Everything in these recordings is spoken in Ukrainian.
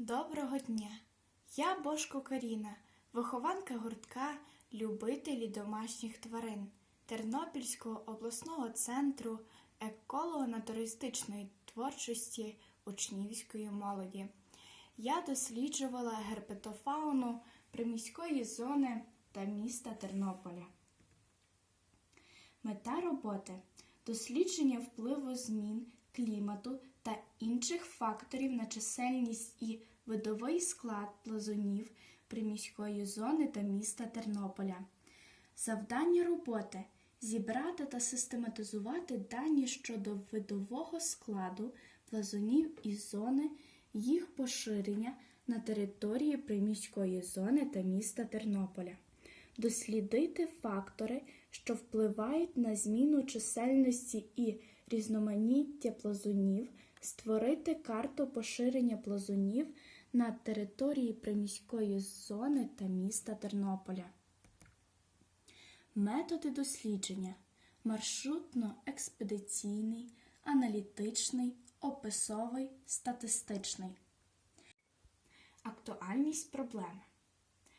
Доброго дня! Я Бошко Каріна, вихованка гуртка Любителі домашніх тварин Тернопільського обласного центру еколого-натуристичної творчості учнівської молоді. Я досліджувала герпетофауну приміської зони та міста Тернополя. Мета роботи дослідження впливу змін клімату та інших факторів на чисельність і видовий склад плазунів приміської зони та міста Тернополя. Завдання роботи зібрати та систематизувати дані щодо видового складу плазунів і зони, їх поширення на території приміської зони та міста Тернополя дослідити фактори, що впливають на зміну чисельності і різноманіття плазунів, створити карту поширення плазунів на території приміської зони та міста Тернополя. Методи дослідження маршрутно-експедиційний, аналітичний, описовий, статистичний. Актуальність проблеми.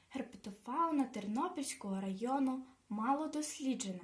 Герпетофауна Тернопільського району мало досліджена.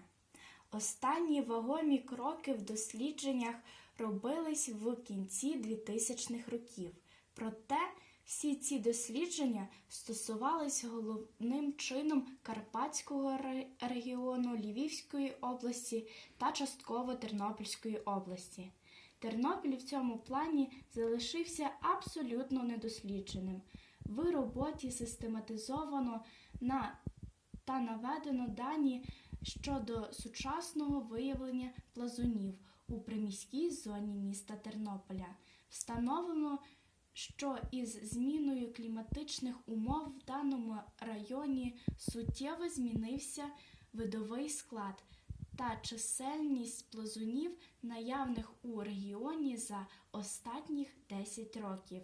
Останні вагомі кроки в дослідженнях робились в кінці 2000-х років. Проте всі ці дослідження стосувались головним чином Карпатського регіону Львівської області та частково Тернопільської області. Тернопіль в цьому плані залишився абсолютно недослідженим. В роботі систематизовано на та наведено дані щодо сучасного виявлення плазунів у приміській зоні міста Тернополя. Встановлено, що із зміною кліматичних умов в даному районі суттєво змінився видовий склад та чисельність плазунів, наявних у регіоні за останніх 10 років.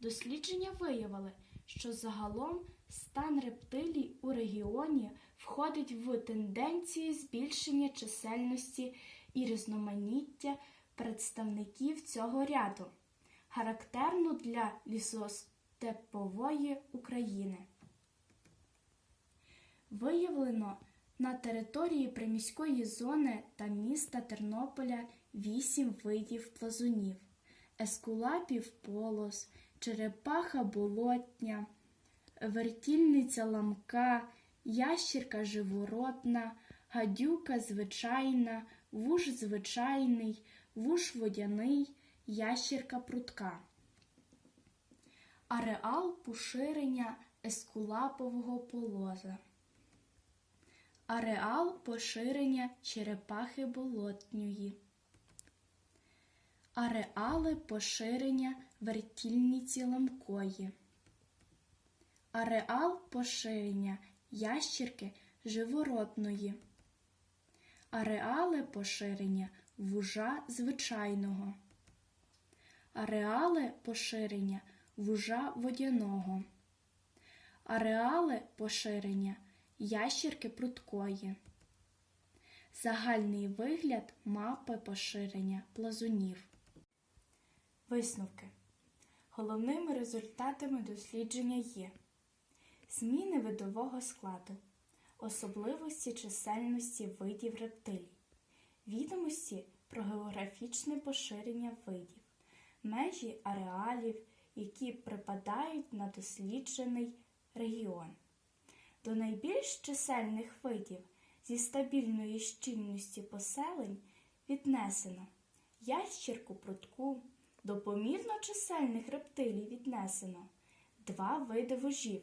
Дослідження виявили, що загалом стан рептилій у регіоні входить в тенденції збільшення чисельності і різноманіття представників цього ряду, характерну для лісостепової України. Виявлено на території приміської зони та міста Тернополя вісім видів плазунів ескулапів полос, черепаха болотня, вертільниця ламка, ящірка живоротна, гадюка звичайна, вуж звичайний, вуж водяний, ящірка прутка. Ареал поширення ескулапового полоза. Ареал поширення черепахи болотньої. Ареали поширення вертільниці ламкої. Ареал поширення ящірки живоротної. Ареали поширення вужа звичайного. Ареали поширення вужа водяного. Ареали поширення ящірки пруткої. Загальний вигляд мапи поширення плазунів. Висновки. Головними результатами дослідження є зміни видового складу, особливості чисельності видів рептилій, відомості про географічне поширення видів, межі ареалів, які припадають на досліджений регіон. До найбільш чисельних видів зі стабільної щільності поселень віднесено ящірку прутку, до помірно чисельних рептилій віднесено два види вужів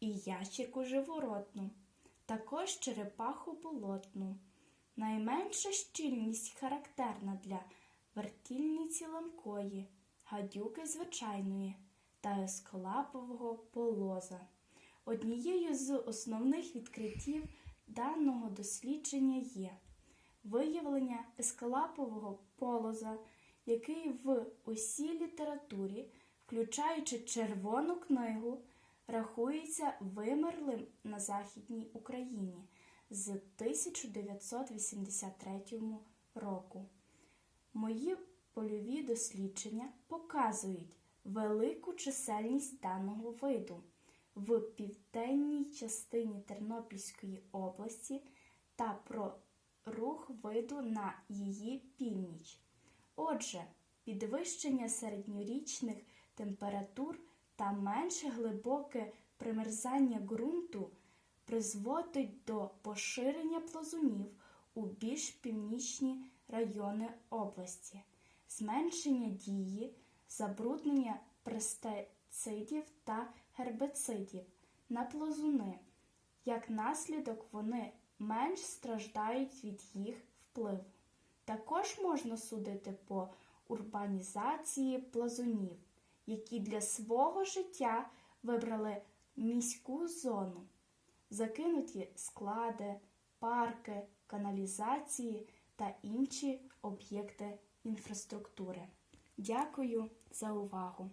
і ящірку живоротну, також черепаху болотну. Найменша щільність характерна для вертільниці ламкої, гадюки звичайної та есколапового полоза. Однією з основних відкриттів даного дослідження є виявлення ескалапового полоза, який в усій літературі, включаючи Червону книгу, рахується вимерлим на Західній Україні з 1983 року. Мої польові дослідження показують велику чисельність даного виду в південній частині Тернопільської області та про рух виду на її північ. Отже, підвищення середньорічних температур та менше глибоке примерзання ґрунту призводить до поширення плазунів у більш північні райони області, зменшення дії, забруднення пестицидів та гербицидів на плазуни. Як наслідок вони менш страждають від їх впливу. Також можна судити по урбанізації плазунів, які для свого життя вибрали міську зону, закинуті склади, парки, каналізації та інші об'єкти інфраструктури. Дякую за увагу!